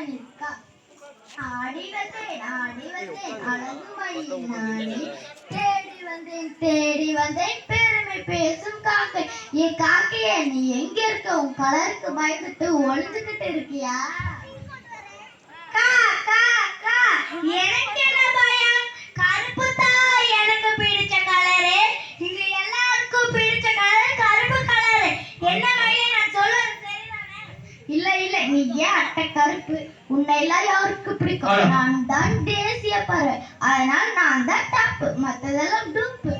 மணிக்கா ஆடி வந்தேன் ஆடி வந்தேன் அழகு மயில் நானே தேடி வந்தேன் தேடி வந்தேன் பெருமை பேசும் காக்கை என் காக்கைய நீ எங்க இருக்க உன் கலருக்கு பயந்துட்டு ஒளிஞ்சுக்கிட்டு இருக்கியா கா கா கா இல்ல இல்ல நீ ஏன் அட்டை கருப்பு? உன்னை எல்லாம் யாருக்கு பிடிக்கும்? நான் தான் தேசிய பறவை அதனால நான் தான் டாப் மத்ததெல்லாம் டூப்பு.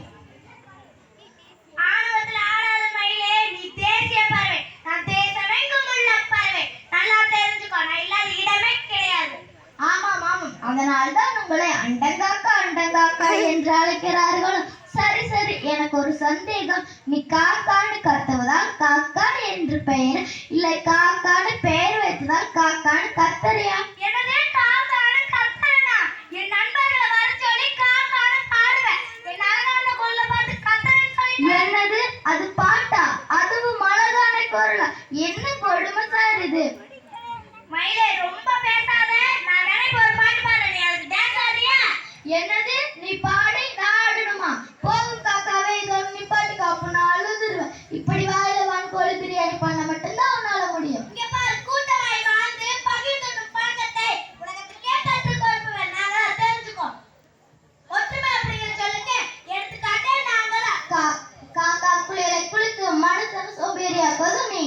ஆணவத்துல ஆடாத மயிலே நீ தேசிய பறவை நான் தேசமெங்கும் உள்ள பறவை நல்லா தெரிஞ்சுக்கோ நான் இல்லாத இடமே கிடையாது. ஆமாம் ஆமாம். அதனால் தான் உங்களை அண்டங்காக்கா அண்டங்காக்கா என்று அழைக்கிறார்கள். சரி சரி எனக்கு ஒரு சந்தேகம். நீ காக்கான்னு கத்துவதால் காக்கா என்று பெயர். இல்லை காக்கான்னு பெயர் வைத்ததால் காக்கான்னு கத்தறியா? என்னதே காக்கான்னு கத்தறனா? என் நண்பர்களை வர சொல்லி காக்கான்னு பாடுவேன். என் அழகான கொல்ல பார்த்து கத்தறேன்னு சொல்லி என்னது? அது பாட்டா? அதுவும் அழகான குரலா என்ன கொடுமை சார் இது? மயிலே ரொம்ப பேசாத. நான் நினைப்ப ஒரு பாட்டு பாடுறேன். அதுக்கு டான்ஸ் என்னது? நீ பாடி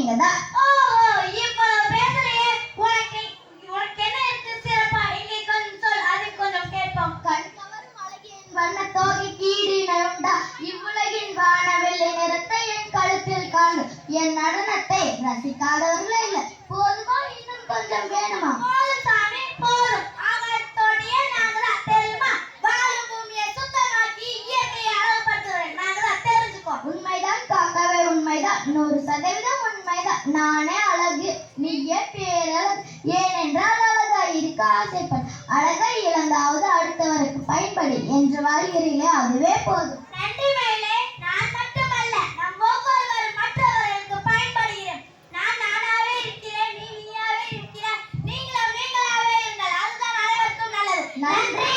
நீங்க தான் ஓ இவ்வளவு பேசுறியே உனக்கு உனக்கு என்ன இருக்கு சிறப்பா? இங்கே கொஞ்சம் சொல் அதை கொஞ்சம் கேட்போம். கண் கவரும் அழகியின் வண்ண தோகை கீடினை உண்டா இவ்வுலகின் வானவெள்ளை நிறத்தை என் கழுத்தில் காணும். என் நடனத்தை ரசிக்காதவர்களே இல்லை. போதுமா? இன்னும் கொஞ்சம் வேணுமா? போதும் சாமி போதும். ஆகாயத்தோடையே நாங்களா தெரியுமா? வாழும் பூமியை சுத்தமாக்கி இயற்கையை அழகுபடுத்துவேன் நாங்களா தெரிஞ்சுக்கோ உண்மைதான் காக்கவே உண்மைதான். நூறு சதவீதம் நானே அழகு நீயே பேரழகு. ஏனென்றால் அழகாய் இருக்க ஆசைப்படு. அழகை இழந்தாவது அடுத்தவருக்கு பயன்படு என்று வாழ்கிறீர்களே அதுவே போதும். நன்றி மேலே நான் மட்டுமல்ல நம் ஒவ்வொருவரும் மற்றவர்களுக்கு பயன்படுகிறேன் நான் நானாவே இருக்கிறேன் நீ நீயாவே இருக்கிறாய். நீங்களும் நீங்களாவே இருங்கள் அதுதான் அனைவருக்கும் நல்லது. நன்றி.